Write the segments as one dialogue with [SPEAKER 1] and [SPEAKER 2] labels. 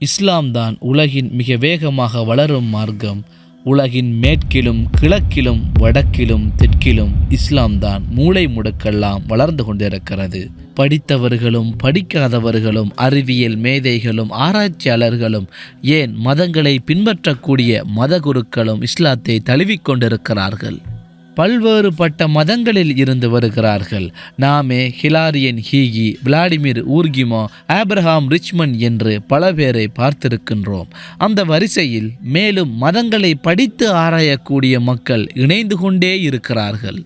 [SPEAKER 1] இஸ்லாம் தான் உலகின் மிக வேகமாக வளரும் மார்க்கம். உலகின் மேற்கிலும் கிழக்கிலும் வடக்கிலும் தெற்கிலும் இஸ்லாம் தான் மூளை முடுக்கெல்லாம் வளர்ந்து கொண்டிருக்கிறது. படித்தவர்களும் படிக்காதவர்களும் அறிவியல் மேதைகளும் ஆராய்ச்சியாளர்களும் ஏன் மதங்களை பின்பற்றக்கூடிய மதகுருக்களும் இஸ்லாத்தை தழுவிக்கொண்டிருக்கிறார்கள் பல்வேறுபட்ட மதங்களில் இருந்து வருகிறார்கள். நாமே ஹிலாரியன் ஹீகி விளாடிமிர் ஊர்கிமோ ஆப்ரஹாம் ரிச்மன் என்று பல பேரை பார்த்திருக்கின்றோம். அந்த வரிசையில் மேலும் மதங்களை படித்து ஆராயக்கூடிய மக்கள் இணைந்து கொண்டே இருக்கிறார்கள்.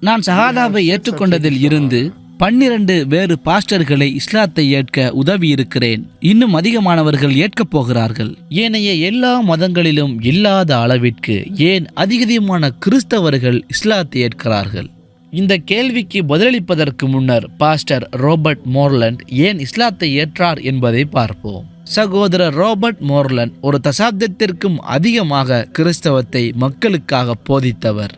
[SPEAKER 1] நான் சகாதாவை ஏற்றுக்கொண்டதில் இருந்து பன்னிரண்டு வேறு பாஸ்டர்களை இஸ்லாத்தை ஏற்க உதவி இருக்கிறேன் இன்னும் அதிகமானவர்கள் ஏற்கப் போகிறார்கள். ஏனைய எல்லா மதங்களிலும் இல்லாத அளவிற்கு ஏன் அதிகமான கிறிஸ்தவர்கள் இஸ்லாத்தை ஏற்கிறார்கள்? இந்த கேள்விக்கு பதிலளிப்பதற்கு முன்னர் பாஸ்டர் ரோபர்ட் மோர்லண்ட் ஏன் இஸ்லாத்தை ஏற்றார் என்பதை பார்ப்போம். சகோதரர் ரோபர்ட் மோர்லண்ட் ஒரு தசாப்தத்திற்கும் அதிகமாக கிறிஸ்தவத்தை மக்களுக்காக போதித்தவர்.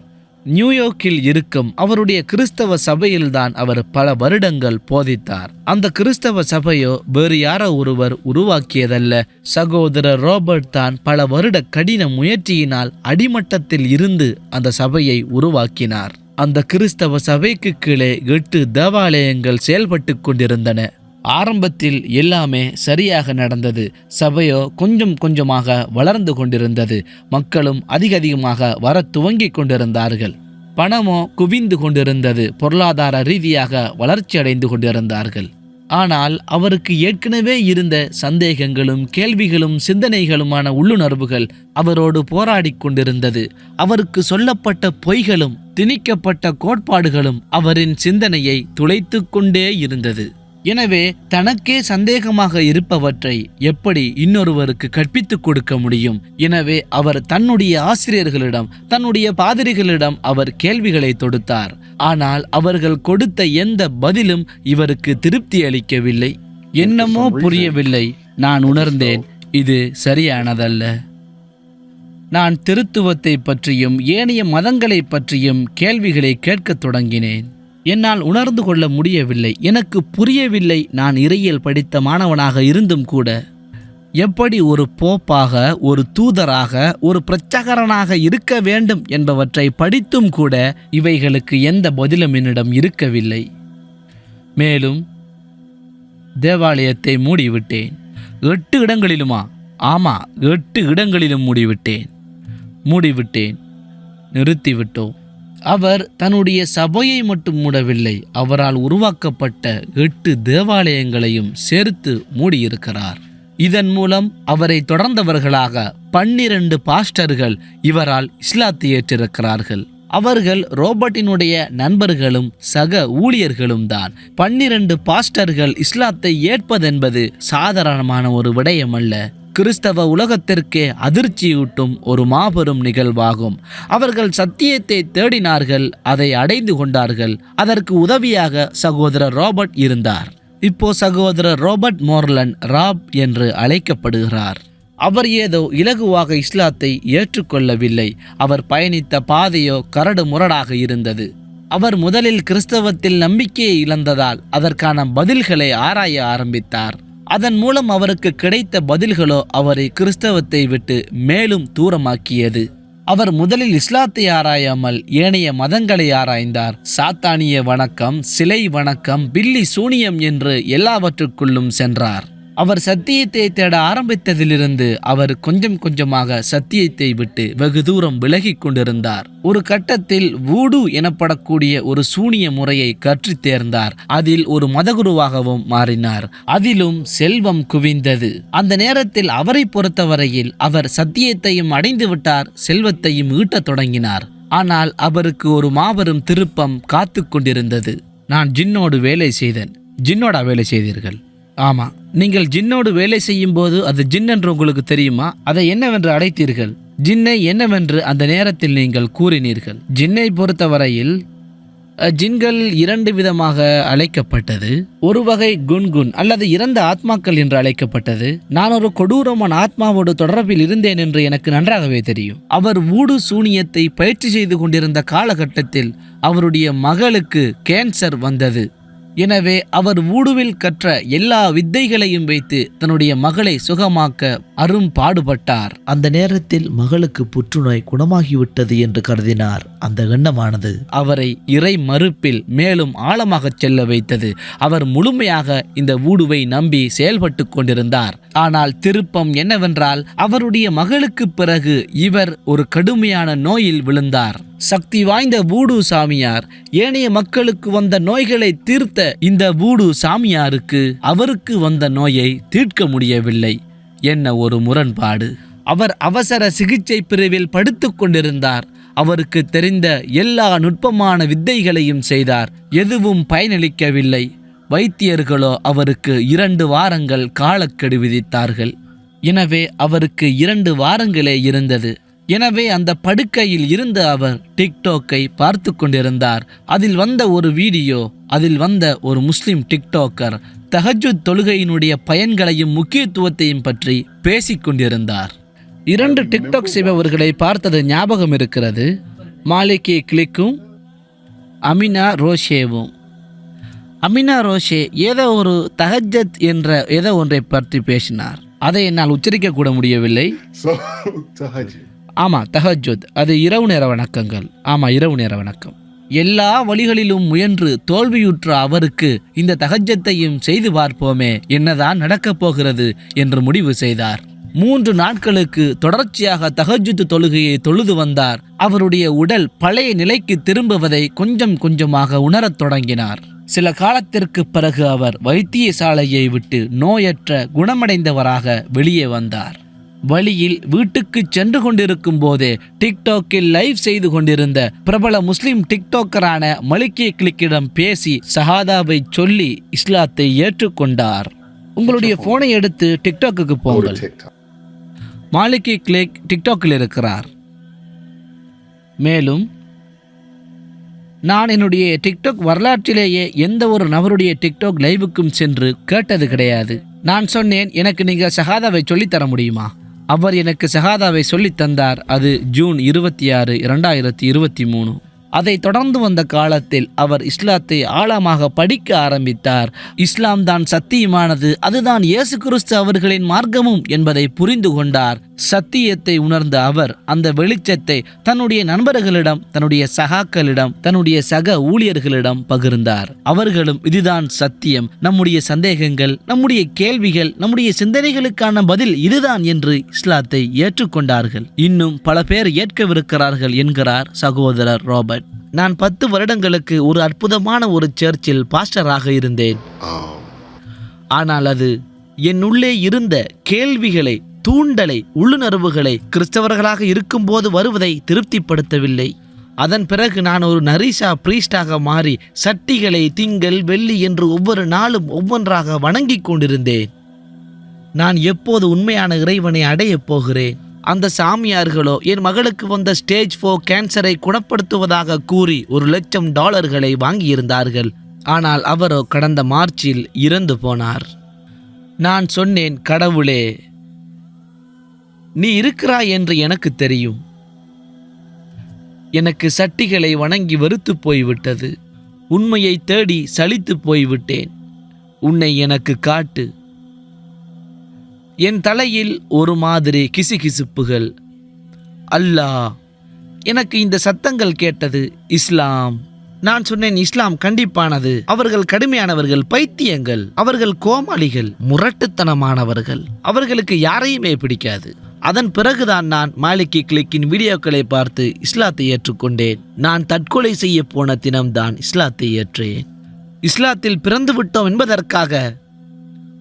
[SPEAKER 1] நியூயார்க்கில் இருக்கும் அவருடைய கிறிஸ்தவ சபையில்தான் அவர் பல வருடங்கள் போதித்தார். அந்த கிறிஸ்தவ சபையோ வேறு யாரோ ஒருவர் உருவாக்கியதல்ல. சகோதரர் ரோபர்ட் தான் பல வருட கடின முயற்சியினால் அடிமட்டத்தில் இருந்து அந்த சபையை உருவாக்கினார். அந்த கிறிஸ்தவ சபைக்கு கீழே எட்டு தேவாலயங்கள் செயல்பட்டு கொண்டிருந்தன. ஆரம்பத்தில் எல்லாமே சரியாக நடந்தது. சபையோ கொஞ்சம் கொஞ்சமாக வளர்ந்து கொண்டிருந்தது. மக்களும் அதிக அதிகமாக வர துவங்கிக் கொண்டிருந்தார்கள். பணமோ குவிந்து கொண்டிருந்தது. பொருளாதார ரீதியாக வளர்ச்சி அடைந்து கொண்டிருந்தார்கள். ஆனால் அவருக்கு ஏற்கனவே இருந்த சந்தேகங்களும் கேள்விகளும் சிந்தனைகளுமான உள்ளுணர்வுகள் அவரோடு போராடிக் கொண்டிருந்தது. அவருக்கு சொல்லப்பட்ட பொய்களும் திணிக்கப்பட்ட கோட்பாடுகளும் அவரின் சிந்தனையை துளைத்து கொண்டே இருந்தது. எனவே தனக்கே சந்தேகமாக இருப்பவற்றை எப்படி இன்னொருவருக்கு கற்பித்துக் கொடுக்க முடியும்? எனவே அவர் தன்னுடைய ஆசிரியர்களிடம் தன்னுடைய பாதிரிகளிடம் அவர் கேள்விகளை தொடுத்தார். ஆனால் அவர்கள் கொடுத்த எந்த பதிலும் இவருக்கு திருப்தி அளிக்கவில்லை. என்னமோ புரியவில்லை. நான் உணர்ந்தேன் இது சரியானதல்ல. நான் திருத்துவத்தை பற்றியும் ஏனைய மதங்களை பற்றியும் கேள்விகளை கேட்கத் தொடங்கினேன். என்னால் உணர்ந்து கொள்ள முடியவில்லை. எனக்கு புரியவில்லை. நான் இறையியல் படித்த மாணவனாக இருந்தும் கூட. எப்படி ஒரு போப்பாக ஒரு தூதராக ஒரு பிரச்சகரனாக இருக்க வேண்டும் என்பவற்றை படித்தும் கூட இவைகளுக்கு எந்த பதிலும் என்னிடம் இருக்கவில்லை. மேலும் தேவாலயத்தை மூடிவிட்டேன். எட்டு இடங்களிலுமா? ஆமா எட்டு இடங்களிலும் மூடிவிட்டேன். மூடிவிட்டேன். நிறுத்திவிட்டோம். அவர் தன்னுடைய சபையை மட்டும் மூடவில்லை அவரால் உருவாக்கப்பட்ட எட்டு தேவாலயங்களையும் சேர்த்து மூடியிருக்கிறார். இதன் மூலம் அவரை தொடர்ந்தவர்களாக பன்னிரண்டு பாஸ்டர்கள் இவரால் இஸ்லாத்தை ஏற்றிருக்கிறார்கள். அவர்கள் ரோபர்ட்டினுடைய நண்பர்களும் சக ஊழியர்களும் தான். பன்னிரண்டு பாஸ்டர்கள் இஸ்லாத்தை ஏற்பதென்பது சாதாரணமான ஒரு விடயம் அல்ல கிறிஸ்தவ உலகத்திற்கே அதிர்ச்சியூட்டும் ஒரு மாபெரும் நிகழ்வாகும். அவர்கள் சத்தியத்தை தேடினார்கள் அதை அடைந்து கொண்டார்கள். அதற்கு உதவியாக சகோதரர் ராபர்ட் இருந்தார். இப்போ சகோதரர் ராபர்ட் மோர்லன் ராப் என்று அழைக்கப்படுகிறார். அவர் ஏதோ இலகுவாக இஸ்லாத்தை ஏற்றுக்கொள்ளவில்லை. அவர் பயணித்த பாதையோ கரடு முரடாக இருந்தது. அவர் முதலில் கிறிஸ்தவத்தில் நம்பிக்கையை இழந்ததால் அதற்கான பதில்களை ஆராய ஆரம்பித்தார். அதன் மூலம் அவருக்கு கிடைத்த பதில்களோ அவரை கிறிஸ்தவத்தை விட்டு மேலும் தூரமாக்கியது. அவர் முதலில் இஸ்லாத்தை ஆராயாமல் ஏனைய மதங்களை ஆராய்ந்தார். சாத்தானிய வணக்கம் சிலை வணக்கம் பில்லி சூனியம் என்று எல்லாவற்றுக்குள்ளும் சென்றார். அவர் சத்தியத்தை தேட ஆரம்பித்ததிலிருந்து அவர் கொஞ்சம் கொஞ்சமாக சத்தியத்தை விட்டு வெகு தூரம் விலகி கொண்டிருந்தார். ஒரு கட்டத்தில் வூடு எனப்படக்கூடிய ஒரு சூனிய முறையை கற்று தேர்ந்தார். அதில் ஒரு மதகுருவாகவும் மாறினார். அதிலும் செல்வம் குவிந்தது. அந்த நேரத்தில் அவரை பொறுத்தவரையில் அவர் சத்தியத்தையும் அடைந்து விட்டார் செல்வத்தையும் ஈட்டத் தொடங்கினார். ஆனால் அவருக்கு ஒரு மாபெரும் திருப்பம் காத்து கொண்டிருந்தது. நான் ஜின்னோடு வேலை செய்தேன். ஜின்னோடா வேலை செய்தீர்கள்? ஆமாம் நீங்கள் ஜின்னோடு வேலை செய்யும் போது அது ஜின் என்று உங்களுக்கு தெரியுமா? அதை என்னவென்று அழைத்தீர்கள் ஜின்னை என்னவென்று அந்த நேரத்தில் நீங்கள் கூறினீர்கள்? ஜின்னை பொறுத்தவரையில் ஜின்கள் இரண்டு விதமாக அழைக்கப்பட்டது. ஒரு வகை குன்குன் அல்லது இறந்த ஆத்மாக்கள் என்று அழைக்கப்பட்டது. நான் ஒரு கொடூரமான ஆத்மாவோடு தொடர்பில் இருந்தேன் என்று எனக்கு நன்றாகவே தெரியும். அவர் ஊடு சூனியத்தை பயிற்சி செய்து கொண்டிருந்த காலகட்டத்தில் அவருடைய மகளுக்கு கேன்சர் வந்தது. எனவே அவர் ஊடுவில் கற்ற எல்லா வித்தைகளையும் வைத்து தன்னுடைய மகளை சுகமாக்க அரும் பாடுபட்டார். அந்த நேரத்தில் மகளுக்கு புற்றுநோய் குணமாகிவிட்டது என்று கருதினார். அந்த எண்ணமானது அவரை இறை மறுப்பில் மேலும் ஆழமாகச் செல்ல வைத்தது. அவர் முழுமையாக இந்த ஊடுவை நம்பி செயல்பட்டு கொண்டிருந்தார். ஆனால் திருப்பம் என்னவென்றால் அவருடைய மகளுக்கு பிறகு இவர் ஒரு கடுமையான நோயில் விழுந்தார். சக்தி வாய்ந்த பூடு சாமியார் ஏனைய மக்களுக்கு வந்த நோய்களை தீர்த்த இந்த பூடு சாமியாருக்கு அவருக்கு வந்த நோயை தீர்க்க முடியவில்லை என்ன ஒரு முரண்பாடு. அவர் அவசர சிகிச்சை பிரிவில் படுத்து கொண்டிருந்தார். அவருக்கு தெரிந்த எல்லா நுட்பமான வித்தைகளையும் செய்தார். எதுவும் பயனளிக்கவில்லை. வைத்தியர்களோ அவருக்கு இரண்டு வாரங்கள் காலக்கெடு விதித்தார்கள். எனவே அவருக்கு இரண்டு வாரங்களே இருந்தது. எனவே அந்த படுக்கையில் இருந்த அவர் டிக்டாக்கை பார்த்து கொண்டிருந்தார் அதில் வந்த ஒரு வீடியோ அதில் வந்த ஒரு முஸ்லிம் டிக்டாக்கர் தஹஜுத் தொழுகையினுடைய பயன்களையும் முக்கியத்துவத்தையும் பற்றி பேசிக் கொண்டிருந்தார் இரண்டு டிக்டாக் செய்பவர்களை பார்த்தது ஞாபகம் இருக்கிறது. மாலிகி கிளிக்கும் அமினா ரோஷேவும். அமினா ரோஷே ஏதோ ஒரு தஹஜத் என்ற ஏதோ ஒன்றை பற்றி பேசினார். அதை என்னால் உச்சரிக்க கூட முடியவில்லை ஆமாம் தஹஜுத் அது இரவு நேர வணக்கங்கள். ஆமாம் இரவு நேர வணக்கம். எல்லா வழிகளிலும் முயன்று தோல்வியுற்ற அவருக்கு இந்த தகஜத்தையும் செய்து பார்ப்போமே என்னதான் நடக்கப் போகிறது என்று முடிவு செய்தார். மூன்று நாட்களுக்கு தொடர்ச்சியாக தகஜுத்து தொழுகையை தொழுது வந்தார். அவருடைய உடல் பழைய நிலைக்கு திரும்புவதை கொஞ்சம் கொஞ்சமாக உணரத் தொடங்கினார். சில காலத்திற்கு பிறகு அவர் வைத்தியசாலையை விட்டு நோயற்ற குணமடைந்தவராக வெளியே வந்தார். வழியில் வீட்டுக்கு சென்று கொண்டிருக்கும் போதே டிக்டாக்கில் லைவ் செய்து கொண்டிருந்த பிரபல முஸ்லிம் டிக்டாக்கரான மலிக்கி கிளிக்கிடம் பேசி சஹாதாவை சொல்லி இஸ்லாத்தை ஏற்றுக்கொண்டார். உங்களுடைய போனை எடுத்து
[SPEAKER 2] to
[SPEAKER 1] போங்கள்.
[SPEAKER 2] TikTok.
[SPEAKER 1] மாலிகி கிளிக் டிக்டாக்கில் இருக்கிறார். மேலும் நான் என்னுடைய டிக்டாக் வரலாற்றிலேயே எந்த ஒரு நபருடைய டிக்டாக் லைவுக்கும் சென்று கேட்டது கிடையாது. நான் சொன்னேன் எனக்கு நீங்கள் சகாதாவை சொல்லித்தர முடியுமா? அவர் எனக்கு சகாதாவை சொல்லித் தந்தார். அது ஜூன் இருபத்தி ஆறு இரண்டாயிரத்தி இருபத்தி மூணு. அதை தொடர்ந்து வந்த காலத்தில் அவர் இஸ்லாத்தை ஆழமாக படிக்க ஆரம்பித்தார். இஸ்லாம் தான் சத்தியமானது. அதுதான் இயேசு கிறிஸ்து அவர்களின் மார்க்கமும் என்பதை புரிந்து கொண்டார். சத்தியத்தை உணர்ந்த அவர் அந்த வெளிச்சத்தை தன்னுடைய நண்பர்களிடம் தன்னுடைய சகாக்களிடம் தன்னுடைய சக ஊழியர்களிடம் பகிர்ந்தார். அவர்களும் இதுதான் சத்தியம். நம்முடைய சந்தேகங்கள் நம்முடைய கேள்விகள் நம்முடைய சிந்தனைகளுக்கான பதில் இதுதான் என்று இஸ்லாத்தை ஏற்றுக்கொண்டார்கள். இன்னும் பல பேர் ஏற்கவிருக்கிறார்கள் என்கிறார் சகோதரர் ராபர்ட். நான் பத்து வருடங்களுக்கு ஒரு அற்புதமான ஒரு சர்ச்சில் பாஸ்டராக இருந்தேன். ஆனால் அது என்னுள்ளே இருந்த கேள்விகளை தூண்டலை உள்ளுணர்வுகளை கிறிஸ்தவர்களாக இருக்கும்போது வருவதை திருப்திப்படுத்தவில்லை. அதன் பிறகு நான் ஒரு நரிசா பிரீஸ்டாக மாறி சட்டிகளை திங்கள் வெள்ளி என்று ஒவ்வொரு நாளும் ஒவ்வொன்றாக வணங்கிக் கொண்டிருந்தேன். நான் எப்போது உண்மையான இறைவனை அடையப் போகிறேன்? அந்த சாமியார்களோ என் மகளுக்கு வந்த ஸ்டேஜ் ஃபோர் கேன்சரை குணப்படுத்துவதாக கூறி ஒரு லட்சம் டாலர்களை வாங்கியிருந்தார்கள். ஆனால் அவரோ கடந்த மார்ச்சில் இறந்து போனார். நான் சொன்னேன் கடவுளே நீ இருக்கிறாய் என்று எனக்கு தெரியும். எனக்கு சட்டிகளை வணங்கி வெறுத்து போய்விட்டது. உண்மையை தேடி சலித்து போய்விட்டேன். உன்னை எனக்கு காட்டு. என் தலையில் ஒரு மாதிரி கிசுகிசுப்புகள். அல்லாஹ் எனக்கு இந்த சத்தங்கள் கேட்டது இஸ்லாம். நான் சொன்னேன் இஸ்லாம் கண்டிப்பானது. அவர்கள் கடுமையானவர்கள் பைத்தியங்கள். அவர்கள் கோமாளிகள் முரட்டுத்தனமானவர்கள். அவர்களுக்கு யாரையுமே பிடிக்காது. அதன் பிறகுதான் நான் மாலிகி கிளிக்கின் வீடியோக்களை பார்த்து இஸ்லாத்தை ஏற்றுக்கொண்டேன். நான் தற்கொலை செய்ய போன தினம்தான் இஸ்லாத்தை ஏற்றேன். இஸ்லாத்தில் பிறந்து விட்டோம் என்பதற்காக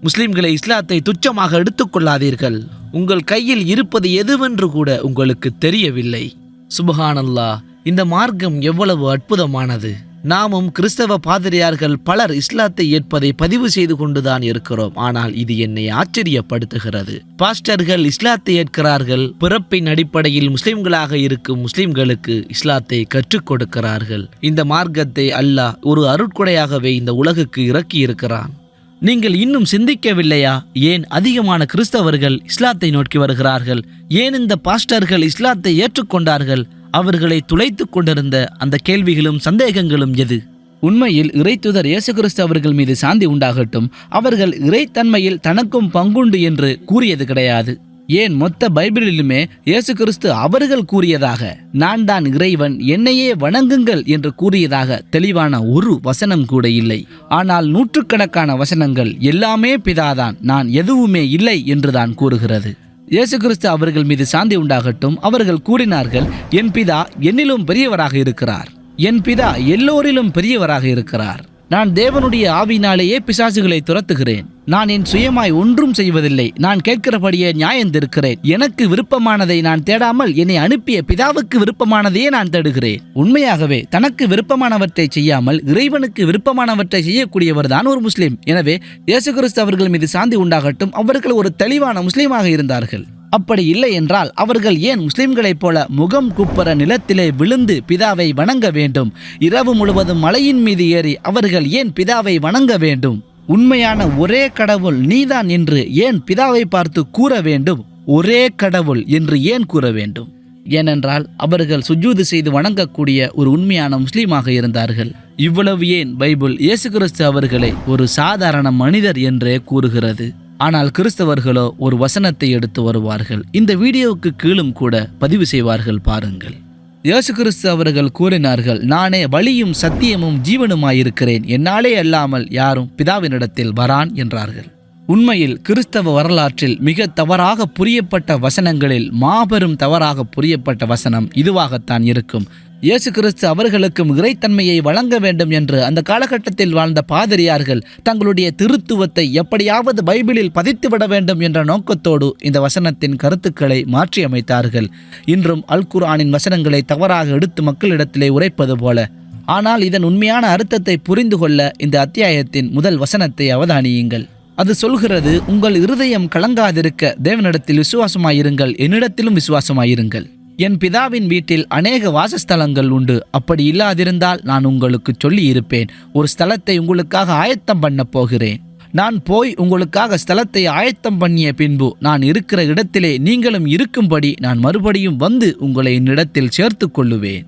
[SPEAKER 1] முஸ்லிம்களை இஸ்லாத்தை துச்சமாக எடுத்துக்கொள்ளாதீர்கள் உங்கள் கையில் இருப்பது எதுவென்று கூட உங்களுக்கு தெரியவில்லை. சுபஹானல்லா இந்த மார்க்கம் எவ்வளவு அற்புதமானது. நாமும் கிறிஸ்தவ பாதிரியார்கள் பலர் இஸ்லாத்தை ஏற்பதை பதிவு செய்து கொண்டுதான் இருக்கிறோம். ஆனால் இது என்னை ஆச்சரியப்படுத்துகிறது. பாஸ்டர்கள் இஸ்லாத்தை ஏற்கிறார்கள். பிறப்பின் அடிப்படையில் முஸ்லிம்களாக இருக்கும் முஸ்லிம்களுக்கு இஸ்லாத்தை கற்றுக் கொடுக்கிறார்கள். இந்த மார்க்கத்தை அல்லாஹ் ஒரு அருட்கொடையாகவே இந்த உலகுக்கு இறக்கி இருக்கிறான் நீங்கள் இன்னும் சிந்திக்கவில்லையா? ஏன் அதிகமான கிறிஸ்தவர்கள் இஸ்லாத்தை நோக்கி வருகிறார்கள்? ஏன் இந்த பாஸ்டர்கள் இஸ்லாத்தை ஏற்றுக்கொண்டார்கள்? அவர்களை துளைத்துக் கொண்டிருந்த அந்த கேள்விகளும் சந்தேகங்களும் எது? உண்மையில் இறைத்துதர் இயேசு கிறிஸ்து அவர்கள் மீது சாந்தி உண்டாகட்டும் அவர்கள் இறைத்தன்மையில் தனக்கும் பங்குண்டு என்று கூறியது கிடையாது. ஏன் மொத்த பைபிளிலுமே இயேசு கிறிஸ்து அவர்கள் கூறியதாக நான் தான் இறைவன் என்னையே வணங்குங்கள் என்று கூறியதாக தெளிவான ஒரு வசனம் கூட இல்லை. ஆனால் நூற்றுக்கணக்கான வசனங்கள் எல்லாமே பிதாதான் நான் எதுவுமே இல்லை என்றுதான் கூறுகிறது. இயேசு கிறிஸ்து அவர்கள் மீது சாந்தி உண்டாகட்டும். அவர்கள் கூறினார்கள் என் பிதா என்னிலும் பெரியவராக இருக்கிறார். என் பிதா எல்லோரிலும் பெரியவராக இருக்கிறார். நான் தேவனுடைய ஆவினாலேயே பிசாசுகளை துரத்துகிறேன். நான் என் சுயமாய் ஒன்றும் செய்வதில்லை. நான் கேட்கிறபடியே நியாயந்திருக்கிறேன் எனக்கு விருப்பமானதை நான் தேடாமல் என்னை அனுப்பிய பிதாவுக்கு விருப்பமானதையே நான் தேடுகிறேன். உண்மையாகவே தனக்கு விருப்பமானவற்றை செய்யாமல் இறைவனுக்கு விருப்பமானவற்றை செய்யக்கூடியவர் தான் ஒரு முஸ்லீம். எனவே இயேசு கிறிஸ்து அவர்கள் மீது சாந்தி உண்டாகட்டும். அவர்கள் ஒரு தெளிவான முஸ்லீமாக இருந்தார்கள். அப்படி இல்லை என்றால் அவர்கள் ஏன் முஸ்லிம்களைப் போல முகம் குப்பர நிலத்திலே விழுந்து பிதாவை வணங்க வேண்டும்? இரவு முழுவதும் மலையின் மீது ஏறி அவர்கள் ஏன் பிதாவை வணங்க வேண்டும்? உண்மையான ஒரே கடவுள் நீதான் என்று ஏன் பிதாவை பார்த்து கூற வேண்டும்? ஒரே கடவுள் என்று ஏன் கூற வேண்டும்? ஏனென்றால் அவர்கள் சுஜூது செய்து வணங்கக்கூடிய ஒரு உண்மையான முஸ்லீமாக இருந்தார்கள். இவ்வளவு ஏன் பைபிள் இயேசு கிறிஸ்து அவர்களை ஒரு சாதாரண மனிதர் என்றே கூறுகிறது? ஆனால் கிறிஸ்தவர்களோ ஒரு வசனத்தை எடுத்து வருவார்கள். இந்த வீடியோவுக்கு கீழும் கூட பதிவு செய்வார்கள் பாருங்கள். இயேசு கிறிஸ்து அவர்கள் கூறினார்கள் நானே வழியும் சத்தியமும் ஜீவனுமாயிருக்கிறேன். என்னாலே அல்லாமல் யாரும் பிதாவினிடத்தில் வரான் என்றார்கள். உண்மையில் கிறிஸ்தவ வரலாற்றில் மிக தவறாக புரியப்பட்ட வசனங்களில் மாபெரும் தவறாக புரியப்பட்ட வசனம் இதுவாகத்தான் இருக்கும். இயேசு கிறிஸ்து அவர்களுக்கும் இறைத்தன்மையை வழங்க வேண்டும் என்று அந்த காலகட்டத்தில் வாழ்ந்த பாதிரியார்கள் தங்களுடைய திருத்துவத்தை எப்படியாவது பைபிளில் பதித்துவிட வேண்டும் என்ற நோக்கத்தோடு இந்த வசனத்தின் கருத்துக்களை மாற்றியமைத்தார்கள். இன்றும் அல் குர்ஆனின் வசனங்களை தவறாக எடுத்து மக்களிடத்திலே உரைப்பது போல. ஆனால் இதன் உண்மையான அர்த்தத்தை புரிந்து கொள்ள இந்த அத்தியாயத்தின் முதல் வசனத்தை அவதானியுங்கள். அது சொல்கிறது உங்கள் இருதயம் கலங்காதிருக்க தேவனிடத்தில் விசுவாசமாயிருங்கள் என்னிடத்திலும் விசுவாசமாயிருங்கள். என் பிதாவின் வீட்டில் அநேக வாசஸ்தலங்கள் உண்டு. அப்படி இல்லாதிருந்தால் நான் உங்களுக்கு சொல்லி இருப்பேன் ஒரு ஸ்தலத்தை உங்களுக்காக ஆயத்தம் பண்ண போகிறேன். நான் போய் உங்களுக்காக ஸ்தலத்தை ஆயத்தம் பண்ணிய பின்பு நான் இருக்கிற இடத்திலே நீங்களும் இருக்கும்படி நான் மறுபடியும் வந்து உங்களை என்னிடத்தில் சேர்த்து கொள்ளுவேன்.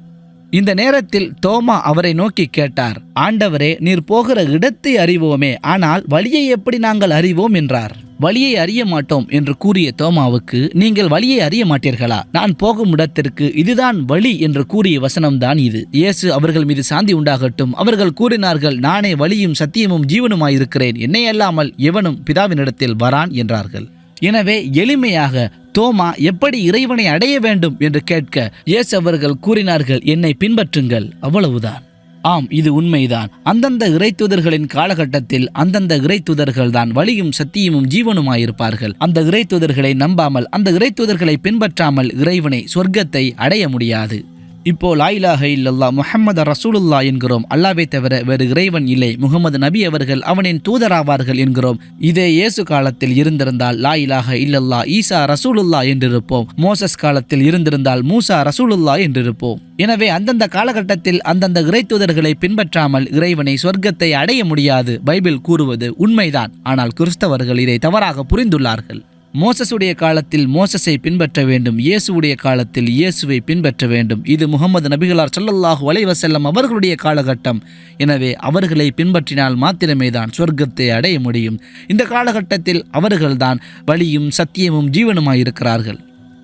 [SPEAKER 1] இந்த நேரத்தில் தோமா அவரை நோக்கி கேட்டார். ஆண்டவரே நீர் போகிற இடத்தை அறிவோமே. ஆனால் வழியை எப்படி நாங்கள் அறிவோம்? என்றார். வழியை அறிய மாட்டோம் என்று கூறிய தோமாவுக்கு நீங்கள் வழியை அறிய மாட்டீர்களா? நான் போகும் இடத்திற்கு இதுதான் வழி என்று கூறிய வசனம்தான் இது. இயேசு அவர்கள் மீது சாந்தி உண்டாகட்டும். அவர்கள் கூறினார்கள் நானே வழியும் சத்தியமும் ஜீவனுமாயிருக்கிறேன். என்னை அல்லாமல் எவனும் பிதாவினிடத்தில் வரான் என்றார்கள். எனவே எளிமையாக தோமா எப்படி இறைவனை அடைய வேண்டும் என்று கேட்க இயேசு அவர்கள் கூறினார்கள் என்னை பின்பற்றுங்கள். அவ்வளவுதான். ஆம் இது உண்மைதான். அந்தந்த இறைத்துதர்களின் காலகட்டத்தில் அந்தந்த இறைத்துதர்கள் தான் வழியும் சத்தியமும் ஜீவனுமாயிருப்பார்கள். அந்த இறைத்துதர்களை நம்பாமல் அந்த இறைத்துதர்களை பின்பற்றாமல் இறைவனை சொர்க்கத்தை அடைய முடியாது. இப்போ லாயிலாக இல்லல்லா முஹம்மது ரசூலுல்லா என்கிறோம். அல்லாவை தவிர வேறு இறைவன் இல்லை. முகமது நபி அவர்கள் அவனின் தூதராவார்கள் என்கிறோம். இதே இயேசு காலத்தில் இருந்திருந்தால் லாயிலாக இல்லல்லா ஈசா ரசூலுல்லா என்றிருப்போம். மோசஸ் காலத்தில் இருந்திருந்தால் மூசா ரசூலுல்லா என்றிருப்போம். எனவே அந்தந்த காலகட்டத்தில் அந்தந்த இறைத்தூதர்களை பின்பற்றாமல் இறைவனை சொர்க்கத்தை அடைய முடியாது. பைபிள் கூறுவது உண்மைதான். ஆனால் கிறிஸ்தவர்கள் இதை தவறாக புரிந்துள்ளார்கள். மோசஸுடைய காலத்தில் மோசஸை பின்பற்ற வேண்டும் இயேசுவுடைய காலத்தில் இயேசுவை பின்பற்ற வேண்டும். இது முகமது நபிகளார் சொல்லல்லாஹு வலைவசல்லம் அவர்களுடைய காலகட்டம். எனவே அவர்களை பின்பற்றினால் மாத்திரமே தான் சொர்க்கத்தை அடைய முடியும். இந்த காலகட்டத்தில் அவர்கள்தான் வழியும் சத்தியமும் ஜீவனுமாயிருக்கிறார்கள்.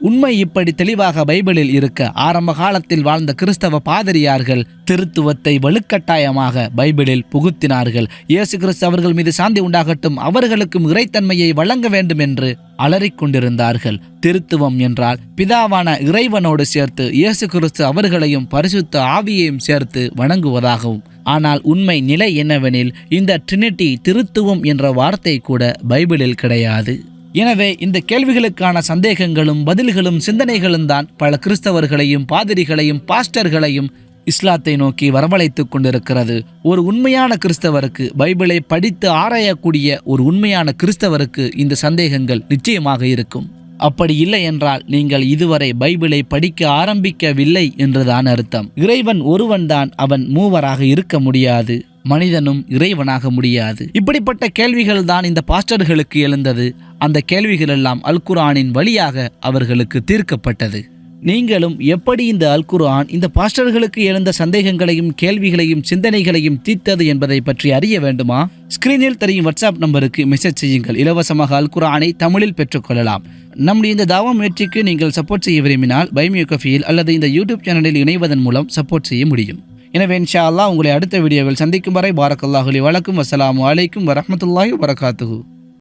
[SPEAKER 1] உண்மை இப்படி தெளிவாக பைபிளில் இருக்க ஆரம்ப காலத்தில் வாழ்ந்த கிறிஸ்தவ பாதிரியார்கள் திருத்துவத்தை வலுக்கட்டாயமாக பைபிளில் புகுத்தினார்கள். இயேசு கிறிஸ்து அவர்கள் மீது சாந்தி உண்டாகட்டும் அவர்களுக்கும் இறைத்தன்மையை வழங்க வேண்டும் என்று அலறிக்கொண்டிருந்தார்கள் திருத்துவம் என்றால் பிதாவான இறைவனோடு சேர்த்து இயேசு கிறிஸ்து அவர்களையும் பரிசுத்த ஆவியையும் சேர்த்து வணங்குவதாகவும் ஆனால் உண்மை நிலை என்னவெனில் இந்த ட்ரினிட்டி திருத்துவம் என்ற வார்த்தை கூட பைபிளில் கிடையாது. எனவே இந்த கேள்விகளுக்கான சந்தேகங்களும் பதில்களும் சிந்தனைகளும் தான் பல கிறிஸ்தவர்களையும் பாதிரிகளையும் பாஸ்டர்களையும் இஸ்லாத்தை நோக்கி வரவழைத்துக் கொண்டிருக்கிறது. ஒரு உண்மையான கிறிஸ்தவருக்கு பைபிளை படித்து ஆராயக்கூடிய ஒரு உண்மையான கிறிஸ்தவருக்கு இந்த சந்தேகங்கள் நிச்சயமாக இருக்கும். அப்படி இல்லை என்றால் நீங்கள் இதுவரை பைபிளை படிக்க ஆரம்பிக்கவில்லை என்றுதான் அர்த்தம். இறைவன் ஒருவன்தான் அவன் மூவராக இருக்க முடியாது மனிதனும் இறைவனாக முடியாது. இப்படிப்பட்ட கேள்விகள் தான் இந்த பாஸ்டர்களுக்கு எழுந்தது. அந்த கேள்விகள் எல்லாம் அல்குரானின் வழியாக அவர்களுக்கு தீர்க்கப்பட்டது. நீங்களும் எப்படி இந்த அல் குர்ஆன் இந்த பாஸ்டர்களுக்கு எழுந்த சந்தேகங்களையும் கேள்விகளையும் சிந்தனைகளையும் தீர்த்தது என்பதை பற்றி அறிய வேண்டுமா? ஸ்கிரீனில் தெரியும் வாட்ஸ்அப் நம்பருக்கு மெசேஜ் செய்யுங்கள். இலவசமாக அல்குர்ஆனை தமிழில் பெற்றுக்கொள்ளலாம். நம்முடைய இந்த தாவா முயற்சிக்கு நீங்கள் சப்போர்ட் செய்ய விரும்பினால் பைமியோ கஃபியில் அல்லது இந்த யூடியூப் சேனலில் இணைவதன் மூலம் சப்போர்ட் செய்ய முடியும். எனவே இன்ஷா அல்லாஹ் உங்களை அடுத்த வீடியோவில் சந்திக்கும் வரை பாரக்கல்லாஹுலி வழக்கும் வசலாம் அலைக்கும் வரமத்துல்லாஹி வரகாத்துஹு